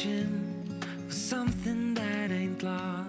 searching for something that ain't lost.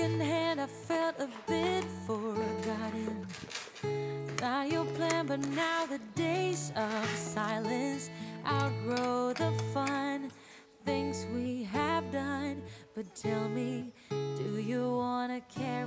Secondhand, I felt a bit forgotten. Not your plan, but now the days of silence outgrow the fun. Things we have done. But tell me, do you wanna on?